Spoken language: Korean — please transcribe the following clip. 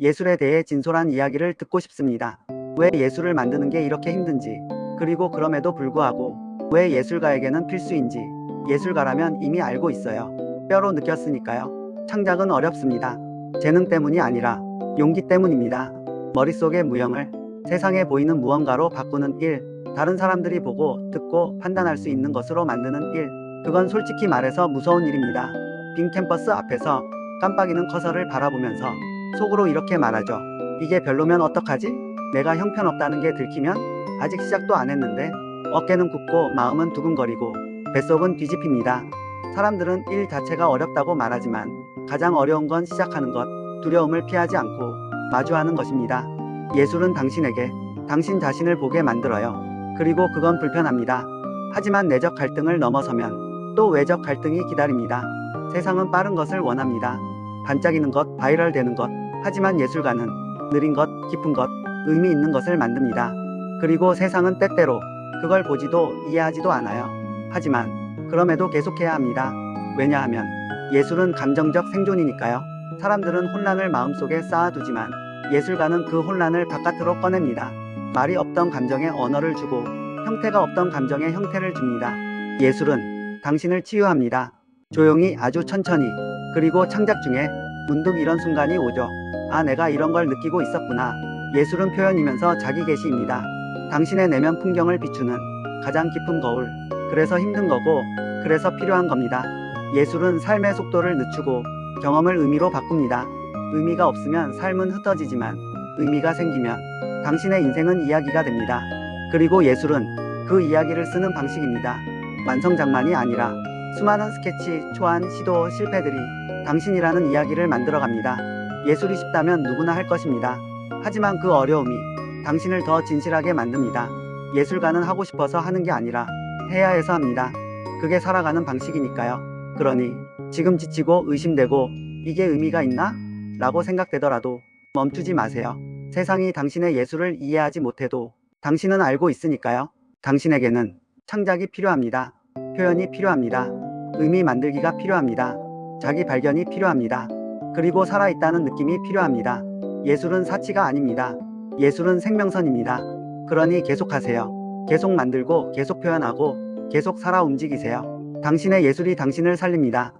예술에 대해 진솔한 이야기를 듣고 싶습니다. 왜 예술을 만드는 게 이렇게 힘든지, 그리고 그럼에도 불구하고 왜 예술가에게는 필수인지, 예술가라면 이미 알고 있어요. 뼈로 느꼈으니까요. 창작은 어렵습니다. 재능 때문이 아니라 용기 때문입니다. 머릿속의 무형을 세상에 보이는 무언가로 바꾸는 일, 다른 사람들이 보고 듣고 판단할 수 있는 것으로 만드는 일, 그건 솔직히 말해서 무서운 일입니다. 빈 캠퍼스 앞에서 깜빡이는 커서를 바라보면서 속으로 이렇게 말하죠. 이게 별로면 어떡하지? 내가 형편없다는 게 들키면 아직 시작도 안 했는데 어깨는 굽고 마음은 두근거리고 뱃속은 뒤집힙니다. 사람들은 일 자체가 어렵다고 말하지만 가장 어려운 건 시작하는 것, 두려움을 피하지 않고 마주하는 것입니다. 예술은 당신에게 당신 자신을 보게 만들어요. 그리고 그건 불편합니다. 하지만 내적 갈등을 넘어서면 또 외적 갈등이 기다립니다. 세상은 빠른 것을 원합니다. 반짝이는 것, 바이럴 되는 것. 하지만 예술가는 느린 것, 깊은 것, 의미 있는 것을 만듭니다. 그리고 세상은 때때로 그걸 보지도 이해하지도 않아요. 하지만 그럼에도 계속해야 합니다. 왜냐하면 예술은 감정적 생존이니까요. 사람들은 혼란을 마음속에 쌓아두지만 예술가는 그 혼란을 바깥으로 꺼냅니다. 말이 없던 감정에 언어를 주고 형태가 없던 감정에 형태를 줍니다. 예술은 당신을 치유합니다. 조용히 아주 천천히 그리고 창작 중에 문득 이런 순간이 오죠. 아 내가 이런 걸 느끼고 있었구나. 예술은 표현이면서 자기 계시입니다. 당신의 내면 풍경을 비추는 가장 깊은 거울. 그래서 힘든 거고 그래서 필요한 겁니다. 예술은 삶의 속도를 늦추고 경험을 의미로 바꿉니다. 의미가 없으면 삶은 흩어지지만 의미가 생기면 당신의 인생은 이야기가 됩니다. 그리고 예술은 그 이야기를 쓰는 방식입니다. 완성장만이 아니라 수많은 스케치, 초안, 시도, 실패들이 당신이라는 이야기를 만들어갑니다. 예술이 쉽다면 누구나 할 것입니다. 하지만 그 어려움이 당신을 더 진실하게 만듭니다. 예술가는 하고 싶어서 하는 게 아니라 해야 해서 합니다. 그게 살아가는 방식이니까요. 그러니 지금 지치고 의심되고 이게 의미가 있나? 라고 생각되더라도 멈추지 마세요. 세상이 당신의 예술을 이해하지 못해도 당신은 알고 있으니까요. 당신에게는 창작이 필요합니다. 표현이 필요합니다. 의미 만들기가 필요합니다. 자기 발견이 필요합니다. 그리고 살아있다는 느낌이 필요합니다. 예술은 사치가 아닙니다. 예술은 생명선입니다. 그러니 계속하세요. 계속 만들고 계속 표현하고 계속 살아 움직이세요. 당신의 예술이 당신을 살립니다.